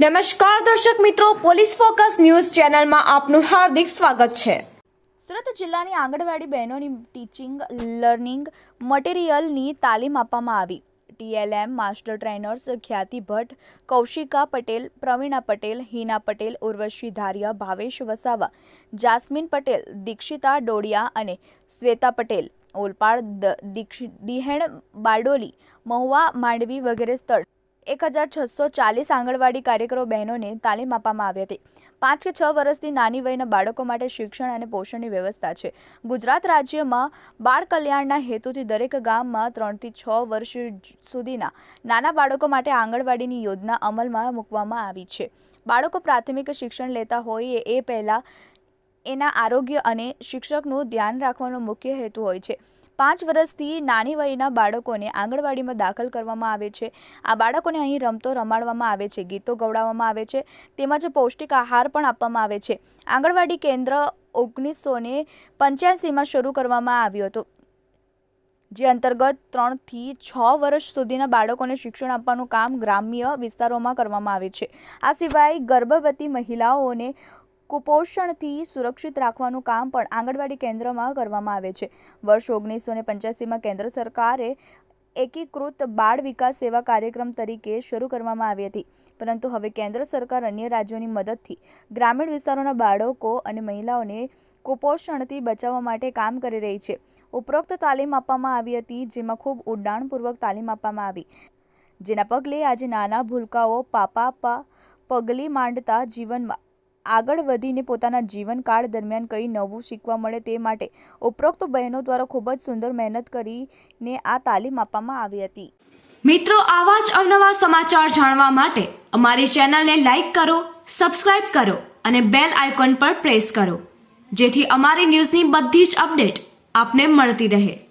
નમસ્કાર દર્શક મિત્રો, પોલીસ ફોકસ ન્યૂઝ ચેનલમાં આપનું હાર્દિક સ્વાગત છે. સુરત જિલ્લાની આંગણવાડી બહેનોની ટીચિંગ, લર્નિંગ મટીરિયલની તાલીમ આપવામાં આવી. TLM, master trainers Khyati Bhatt, Kaushika Patel, Pravina Patel, Hina Patel, Urvashi Dhariya, Bhavesh Vasava, Jasmine Patel, Dikshita Dodiya અને શ્વેતા પટેલ, ઓલપાડ દિહેણ બારડોલી, મહુવા માંડવી વગેરે સ્થળ એક હજાર છસો ચાલીસ આંગણવાડી કાર્યકરો બહેનોને તાલીમ આપવામાં આવી હતી. પાંચ કે છ વર્ષથી નાની વયના બાળકો માટે શિક્ષણ અને પોષણની વ્યવસ્થા છે. ગુજરાત રાજ્યમાં બાળ કલ્યાણના હેતુથી દરેક ગામમાં ત્રણથી છ વર્ષ સુધીના નાના બાળકો માટે આંગણવાડીની યોજના અમલમાં મૂકવામાં આવી છે. બાળકો પ્રાથમિક શિક્ષણ લેતા હોય એ પહેલાં એના આરોગ્ય અને શિક્ષકનું ધ્યાન રાખવાનો મુખ્ય હેતુ હોય છે. પાંચ વર્ષથી નાની વયના બાળકોને આંગણવાડીમાં દાખલ કરવામાં આવે છે. આ બાળકોને અહીં રમતો રમાડવામાં આવે છે, ગીતો ગવડાવવામાં આવે છે, તેમજ પૌષ્ટિક આહાર પણ આપવામાં આવે છે. આંગણવાડી કેન્દ્ર ઓગણીસો ને પંચ્યાસીમાં શરૂ કરવામાં આવ્યું હતું, જે અંતર્ગત ત્રણથી છ વર્ષ સુધીના બાળકોને શિક્ષણ આપવાનું કામ ગ્રામ્ય વિસ્તારોમાં કરવામાં આવે છે. આ સિવાય ગર્ભવતી મહિલાઓને કુપોષણથી સુરક્ષિત રાખવાનું કામ પણ આંગણવાડી કેન્દ્રમાં કરવામાં આવે છે. વર્ષ ઓગણીસો ને પંચ્યાસીમાં કેન્દ્ર સરકારે એકીકૃત બાળ વિકાસ સેવા કાર્યક્રમ તરીકે શરૂ કરવામાં આવી હતી. પરંતુ હવે કેન્દ્ર સરકાર અન્ય રાજ્યોની મદદથી ગ્રામીણ વિસ્તારોના બાળકો અને મહિલાઓને કુપોષણથી બચાવવા માટે કામ કરી રહી છે. ઉપરોક્ત તાલીમ આપવામાં આવી હતી, જેમાં ખૂબ ઉડાણપૂર્વક તાલીમ આપવામાં આવી. જેના પગલે આજે નાના ભૂલકાઓ, પાપા પગલી માંડતા જીવનમાં આગળ વધીને પોતાના જીવનકાળ દરમિયાન કંઈ નવું શીખવા મળે તે માટે ઉપરોક્ત બહેનો દ્વારા ખૂબ જ સુંદર મહેનત કરીને આ તાલીમ આપવામાં આવી હતી. મિત્રો, આવા જ અવનવા સમાચાર જાણવા માટે અમારી ચેનલને લાઈક કરો, સબસ્ક્રાઇબ કરો અને બેલ આઇકોન પર પ્રેસ કરો, જેથી અમારી ન્યૂઝની બધી જ અપડેટ આપને મળતી રહે.